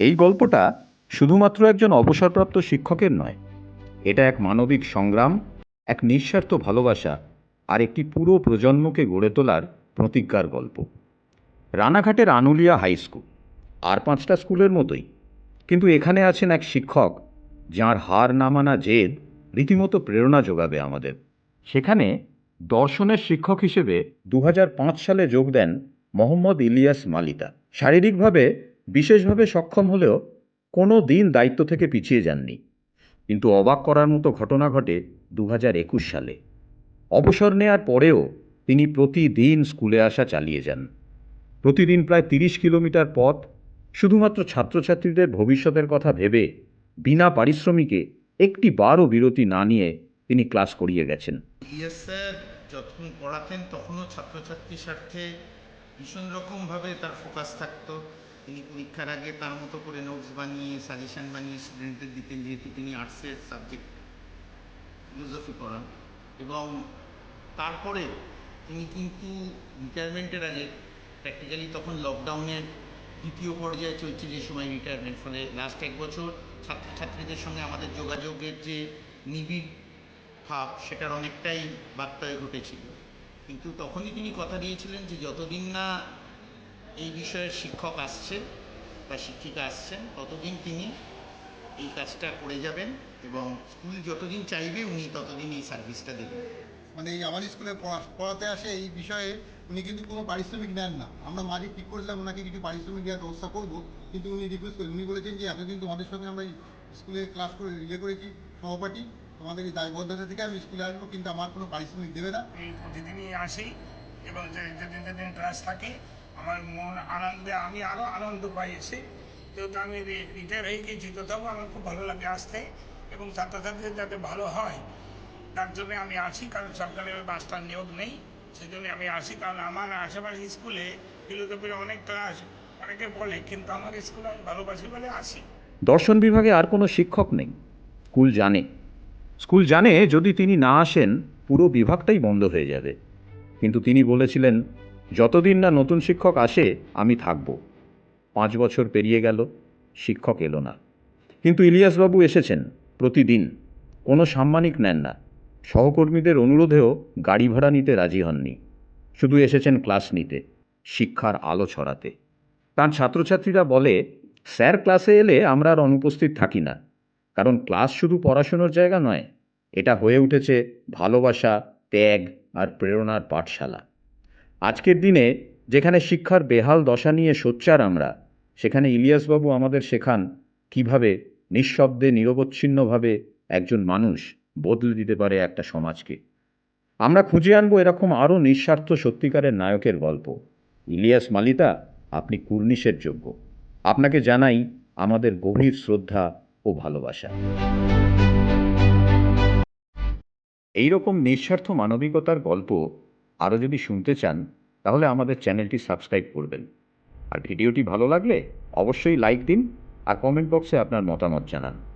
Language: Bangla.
এই গল্পটা শুধুমাত্র একজন অবসরপ্রাপ্ত শিক্ষকের নয়, এটা এক মানবিক সংগ্রাম, এক নিঃস্বার্থ ভালোবাসা আর একটি পুরো প্রজন্মকে গড়ে তোলার প্রতিজ্ঞার গল্প। রানাঘাটের আনুলিয়া হাই স্কুল, আর পাঁচটা স্কুলের মতোই। কিন্তু এখানে আছেন এক শিক্ষক, যাঁর হার না মানা জেদ রীতিমতো প্রেরণা যোগাবে আমাদের। সেখানে দর্শনের শিক্ষক হিসেবে দু হাজার পাঁচ সালে যোগ দেন মোহাম্মদ ইলিয়াস মালিতা। শারীরিকভাবে বিশেষভাবে সক্ষম হলেও কোনো দিন দায়িত্ব থেকে পিছিয়ে যাননি। কিন্তু অবাক করার মতো ঘটনা ঘটে দু একুশ সালে। অবসর নেয়ার পরেও তিনি প্রতিদিন স্কুলে আসা চালিয়ে যান। প্রতিদিন প্রায় তিরিশ কিলোমিটার পথ শুধুমাত্র ছাত্রছাত্রীদের ভবিষ্যতের কথা ভেবে বিনা পারিশ্রমিকে একটি বারও বিরতি না নিয়ে তিনি ক্লাস করিয়ে গেছেন। যখন পড়াতেন তখনও ছাত্রছাত্রীর স্বার্থে ভীষণ রকমভাবে তার ফোকাস থাকতো। তিনি পরীক্ষার আগে তার মতো করে নোটস বানিয়ে সাজেশন বানিয়ে স্টুডেন্টদের দিতেন, যেহেতু তিনি আর্টসের সাবজেক্ট ফিলোসফি পড়ান। এবং তারপরে তিনি কিন্তু রিটায়ারমেন্টের আগে প্র্যাকটিক্যালি তখন লকডাউনের দ্বিতীয় পর্যায়ে চলছে যে সময় রিটায়ারমেন্ট ফলে লাস্ট এক বছর ছাত্রছাত্রীদের সঙ্গে আমাদের যোগাযোগের যে নিবিড় ভাব, সেটার অনেকটাই বার্তায় ঘটেছিল। কিন্তু তখনই তিনি কথা দিয়েছিলেন যে যতদিন না এই বিষয়ে শিক্ষক আসছে বা শিক্ষিকা আসছেন ততদিন তিনি এই কাজটা করে যাবেন এবং স্কুল যতদিন চাইবে উনি ততদিন এই সার্ভিসটা দেবেন। মানে এই আমার স্কুলে পড়া- পড়াতে আসে এই বিষয়ে উনি কিন্তু কোনো পারিশ্রমিক নেন না। আমরা মাঝে ঠিক করেছিলাম ওনাকে কিছু পারিশ্রমিক দেওয়ার ব্যবস্থা করব কিন্তু উনি রিকোয়েস্ট করেন। উনি বলেছেন যে এতদিন তোমাদের সঙ্গে আমরা স্কুলে ক্লাস করে ইয়ে করেছি সহপাঠী তোমাদের এই দায়বদ্ধতা থেকে আমি স্কুলে আসব কিন্তু আমার কোনো পারিশ্রমিক দেবে না। এই প্রতিদিনই আসি এবং যে- যেদিন যেদিন ক্লাস থাকে আমার মন আনন্দে, আমি আরও আনন্দ পাই এসে যেহেতু আমি রিটায়ার হয়ে গেছি তথাপি আমার খুব ভালো লাগে আসতে এবং ছাত্রছাত্রীদের যাতে ভালো হয়, তার জন্য আমি আসি কারণ সরকারের মাস্টার নিয়োগ নেই। সেই জন্য আমি আসি কারণ আমার আশেপাশে স্কুলে ফিলোসফির অনেক ক্লাস অনেকে বলে, কিন্তু আমার স্কুলে আমি ভালোবাসি বলে আসি দর্শন বিভাগে আর কোনো শিক্ষক নেই, স্কুল জানে। স্কুল জানে যদি তিনি না আসেন, পুরো বিভাগটাই বন্ধ হয়ে যাবে। কিন্তু তিনি বলেছিলেন যতদিন না নতুন শিক্ষক আসে, আমি থাকব। পাঁচ বছর পেরিয়ে গেল, শিক্ষক এলো না। কিন্তু ইলিয়াসবাবু এসেছেন প্রতিদিন। কোনো সাম্মানিক নেন না। সহকর্মীদের অনুরোধেও গাড়ি ভাড়া নিতে রাজি হননি। শুধু এসেছেন ক্লাস নিতে, শিক্ষার আলো ছড়াতে। তার ছাত্রছাত্রীরা বলে, স্যার, ক্লাসে এলে আমরা আর অনুপস্থিত থাকি না। কারণ ক্লাস শুধু পড়াশুনোর জায়গা নয়। এটা হয়ে উঠেছে ভালোবাসা, ত্যাগ আর প্রেরণার পাঠশালা। আজকের দিনে যেখানে শিক্ষার বেহাল দশা নিয়ে সোচ্চার আমরা, সেখানে ইলিয়াসবাবু আমাদের শেখান কীভাবে নিঃশব্দে, নিরবচ্ছিন্নভাবে একজন মানুষ বদলে দিতে পারে একটা সমাজকে। আমরা খুঁজে আনব এরকম আরও নিঃস্বার্থ সত্যিকারের নায়কের গল্প। ইলিয়াস মালিতা, আপনি কুর্নিশের যোগ্য। আপনাকে জানাই আমাদের গভীর শ্রদ্ধা ও ভালোবাসা। এইরকম নিঃস্বার্থ মানবিকতার গল্প আরও যদি শুনতে চান, তাহলে আমাদের চ্যানেলটি সাবস্ক্রাইব করবেন। আর ভিডিওটি ভালো লাগলে অবশ্যই লাইক দিন আর কমেন্ট বক্সে আপনার মতামত জানান।